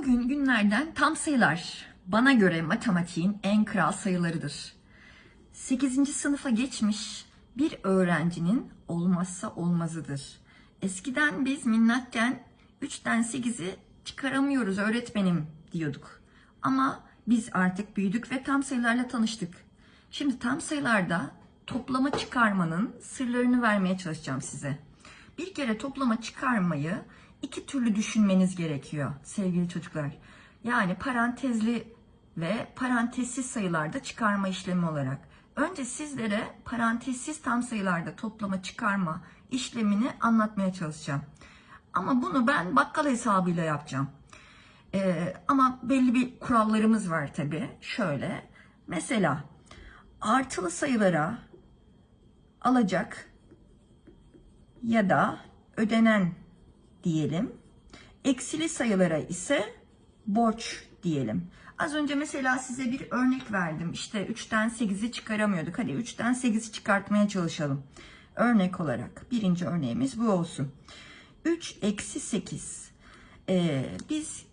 Bugün günlerden tam sayılar. Bana göre matematiğin en kral sayılarıdır. 8. sınıfa geçmiş bir öğrencinin olmazsa olmazıdır. Eskiden biz minnakken 3'ten 8'i çıkaramıyoruz öğretmenim diyorduk. Ama biz artık büyüdük ve tam sayılarla tanıştık. Şimdi tam sayılarda toplama çıkarmanın sırlarını vermeye çalışacağım size. Bir kere toplama çıkarmayı iki türlü düşünmeniz gerekiyor sevgili çocuklar. Yani parantezli ve parantezsiz sayılarda çıkarma işlemi olarak. Önce sizlere parantezsiz tam sayılarda toplama çıkarma işlemini anlatmaya çalışacağım. Ama bunu ben bakkal hesabıyla yapacağım. Ee, ama belli bir kurallarımız var tabi. Şöyle mesela artılı sayılara alacak ya da ödenen diyelim. Eksili sayılara ise borç diyelim. Az önce mesela size bir örnek verdim. İşte 3'ten 8'i çıkaramıyorduk. Hadi 3'ten 8'i çıkartmaya çalışalım. Örnek olarak birinci örneğimiz bu olsun. 3 eksi 8. Ee, biz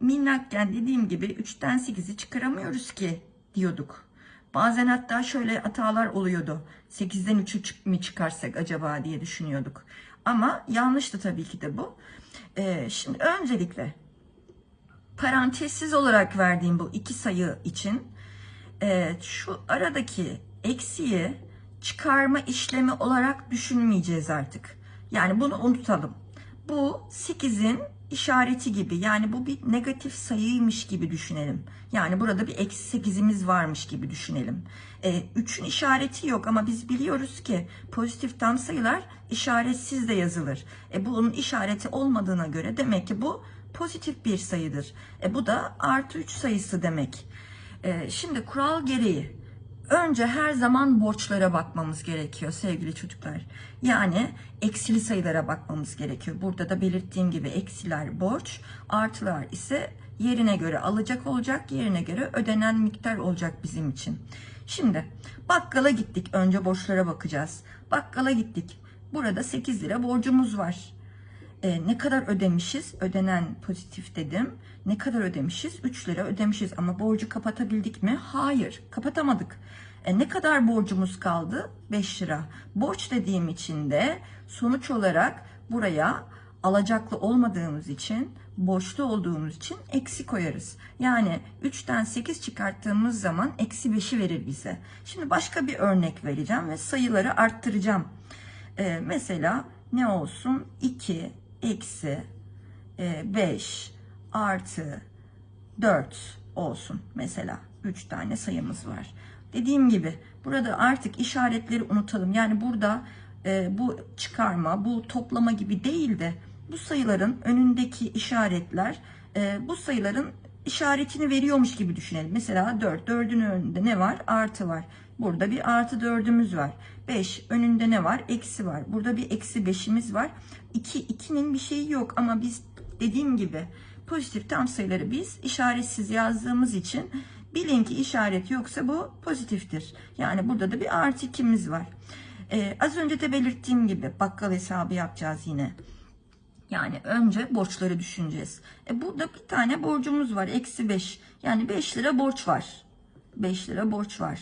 minnakken dediğim gibi 3'ten 8'i çıkaramıyoruz ki diyorduk. Bazen hatta şöyle hatalar oluyordu. 8'den 3'ü mi çıkarsak acaba diye düşünüyorduk. Ama yanlıştı tabii ki de bu. Ee, şimdi öncelikle parantezsiz olarak verdiğim bu iki sayı için e, şu aradaki eksiği çıkarma işlemi olarak düşünmeyeceğiz artık. Yani bunu unutalım. Bu 8'in işareti gibi yani bu bir negatif sayıymış gibi düşünelim. Yani burada bir eksi 8'imiz varmış gibi düşünelim. E, 3'ün işareti yok ama biz biliyoruz ki pozitif tam sayılar işaretsiz de yazılır. E, bunun işareti olmadığına göre demek ki bu pozitif bir sayıdır. E, bu da artı 3 sayısı demek. E, şimdi kural gereği önce her zaman borçlara bakmamız gerekiyor sevgili çocuklar. Yani eksili sayılara bakmamız gerekiyor. Burada da belirttiğim gibi eksiler borç, artılar ise yerine göre alacak olacak, yerine göre ödenen miktar olacak bizim için. Şimdi bakkala gittik. Önce borçlara bakacağız. Bakkala gittik. Burada 8 lira borcumuz var. E, ne kadar ödemişiz? Ödenen pozitif dedim. Ne kadar ödemişiz? 3 lira ödemişiz ama borcu kapatabildik mi? Hayır, kapatamadık. E, ne kadar borcumuz kaldı? 5 lira. Borç dediğim için de sonuç olarak buraya alacaklı olmadığımız için, borçlu olduğumuz için eksi koyarız. Yani 3'ten 8 çıkarttığımız zaman eksi 5'i verir bize. Şimdi başka bir örnek vereceğim ve sayıları arttıracağım. E, mesela ne olsun? 2 eksi 5 artı 4 olsun mesela. 3 tane sayımız var. Dediğim gibi burada artık işaretleri unutalım. Yani burada e, bu çıkarma, bu toplama gibi değil de bu sayıların önündeki işaretler e, bu sayıların işaretini veriyormuş gibi düşünelim. Mesela 4. 4'ün önünde ne var? Artı var. Burada bir artı 4'ümüz var. 5 önünde ne var? Eksi var. Burada bir eksi 5'imiz var. 2 2'nin bir şeyi yok ama biz dediğim gibi pozitif tam sayıları biz işaretsiz yazdığımız için bilin ki işaret yoksa bu pozitiftir. Yani burada da bir artı 2'miz var. Ee, az önce de belirttiğim gibi bakkal hesabı yapacağız yine. Yani önce borçları düşüneceğiz. E burada bir tane borcumuz var. Eksi 5. Yani 5 lira borç var. 5 lira borç var.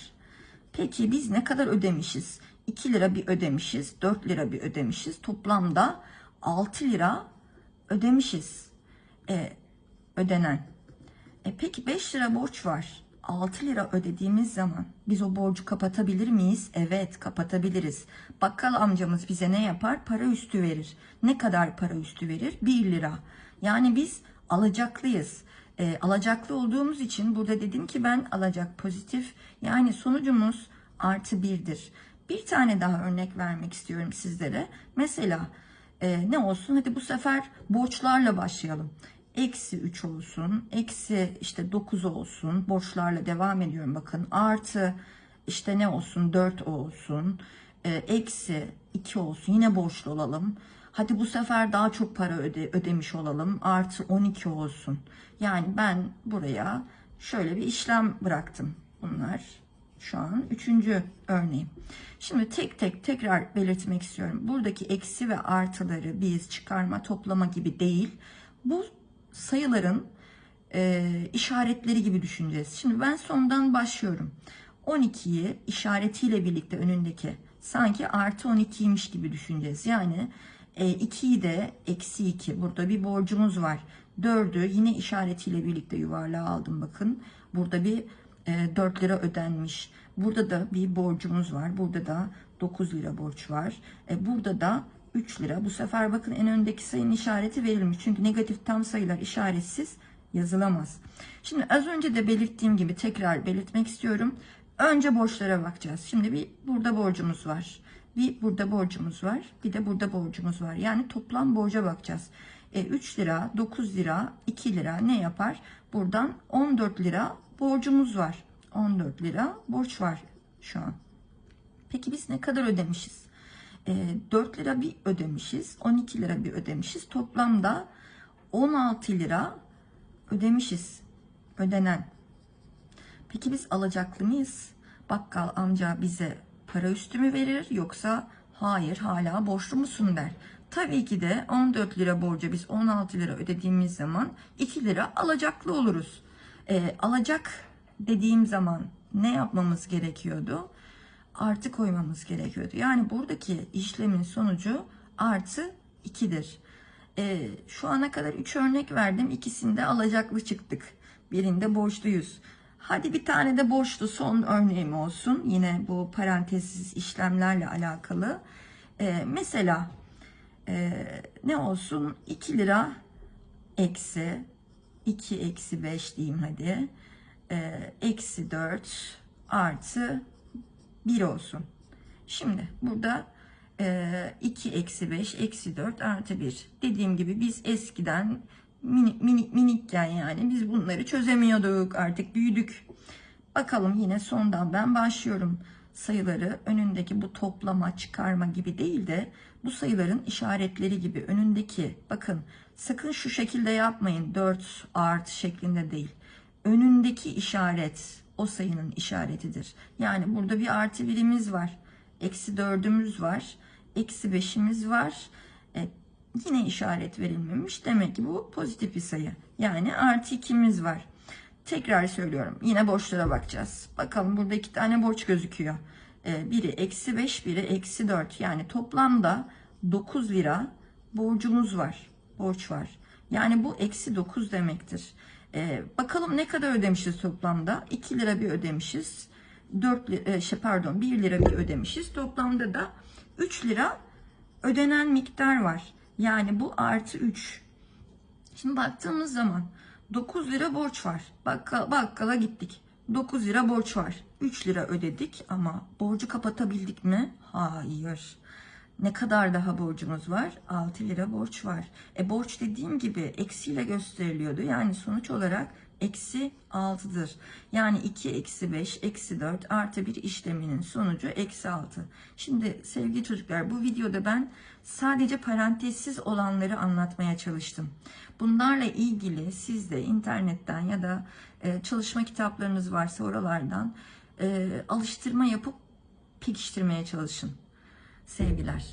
Peki biz ne kadar ödemişiz? 2 lira bir ödemişiz. 4 lira bir ödemişiz. Toplamda 6 lira ödemişiz. E, ödenen. E peki 5 lira borç var. 6 lira ödediğimiz zaman biz o borcu kapatabilir miyiz? Evet kapatabiliriz. Bakkal amcamız bize ne yapar? Para üstü verir. Ne kadar para üstü verir? 1 lira. Yani biz alacaklıyız. E, alacaklı olduğumuz için burada dedim ki ben alacak pozitif. Yani sonucumuz artı birdir. Bir tane daha örnek vermek istiyorum sizlere. Mesela e, ne olsun? Hadi bu sefer borçlarla başlayalım eksi 3 olsun, eksi işte 9 olsun, borçlarla devam ediyorum bakın, artı işte ne olsun 4 olsun, e, eksi 2 olsun, yine borçlu olalım. Hadi bu sefer daha çok para öde, ödemiş olalım, artı 12 olsun. Yani ben buraya şöyle bir işlem bıraktım. Bunlar şu an üçüncü örneğim. Şimdi tek tek tekrar belirtmek istiyorum. Buradaki eksi ve artıları biz çıkarma, toplama gibi değil. Bu sayıların e, işaretleri gibi düşüneceğiz. Şimdi ben sondan başlıyorum. 12'yi işaretiyle birlikte önündeki sanki artı 12'ymiş gibi düşüneceğiz. Yani e, 2'yi de eksi 2 burada bir borcumuz var. 4'ü yine işaretiyle birlikte yuvarlığa aldım bakın. Burada bir e, 4 lira ödenmiş. Burada da bir borcumuz var. Burada da 9 lira borç var. E, burada da 3 lira. Bu sefer bakın en öndeki sayının işareti verilmiş. Çünkü negatif tam sayılar işaretsiz yazılamaz. Şimdi az önce de belirttiğim gibi tekrar belirtmek istiyorum. Önce borçlara bakacağız. Şimdi bir burada borcumuz var. Bir burada borcumuz var. Bir de burada borcumuz var. Yani toplam borca bakacağız. E, 3 lira, 9 lira, 2 lira ne yapar? Buradan 14 lira borcumuz var. 14 lira borç var şu an. Peki biz ne kadar ödemişiz? E, 4 lira bir ödemişiz. 12 lira bir ödemişiz. Toplamda 16 lira ödemişiz. Ödenen. Peki biz alacaklı mıyız? Bakkal amca bize para üstü mü verir yoksa hayır hala borçlu musun der. Tabii ki de 14 lira borca biz 16 lira ödediğimiz zaman 2 lira alacaklı oluruz. Ee, alacak dediğim zaman ne yapmamız gerekiyordu? Artı koymamız gerekiyordu. Yani buradaki işlemin sonucu artı 2'dir. Ee, şu ana kadar 3 örnek verdim. İkisinde alacaklı çıktık. Birinde borçluyuz. Hadi bir tane de borçlu son örneğim olsun. Yine bu parantezsiz işlemlerle alakalı. Ee, mesela e, ne olsun? 2 lira eksi 2 eksi 5 diyeyim hadi. Ee, eksi 4 artı 1 olsun. Şimdi burada e, 2 eksi 5 eksi 4 artı 1. Dediğim gibi biz eskiden minik, minik minikken yani biz bunları çözemiyorduk artık büyüdük. Bakalım yine sondan ben başlıyorum. Sayıları önündeki bu toplama çıkarma gibi değil de bu sayıların işaretleri gibi önündeki bakın sakın şu şekilde yapmayın 4 artı şeklinde değil. Önündeki işaret o sayının işaretidir. Yani burada bir artı birimiz var. Eksi dördümüz var. Eksi beşimiz var. E, yine işaret verilmemiş. Demek ki bu pozitif bir sayı. Yani artı ikimiz var. Tekrar söylüyorum. Yine borçlara bakacağız. Bakalım burada iki tane borç gözüküyor. E, biri eksi 5, biri eksi 4. Yani toplamda 9 lira borcumuz var. Borç var. Yani bu eksi 9 demektir. E, bakalım ne kadar ödemişiz toplamda? 2 lira bir ödemişiz. 4 lira, şey pardon 1 lira bir ödemişiz. Toplamda da 3 lira ödenen miktar var. Yani bu artı 3. Şimdi baktığımız zaman 9 lira borç var. Bakkal, bakkala gittik. 9 lira borç var. 3 lira ödedik ama borcu kapatabildik mi? Hayır. Ne kadar daha borcumuz var? 6 lira borç var. E borç dediğim gibi eksiyle gösteriliyordu. Yani sonuç olarak eksi 6'dır. Yani 2 eksi 5 eksi 4 artı bir işleminin sonucu eksi 6. Şimdi sevgili çocuklar bu videoda ben sadece parantezsiz olanları anlatmaya çalıştım. Bunlarla ilgili siz de internetten ya da e, çalışma kitaplarınız varsa oralardan e, alıştırma yapıp pekiştirmeye çalışın. Sevgiler.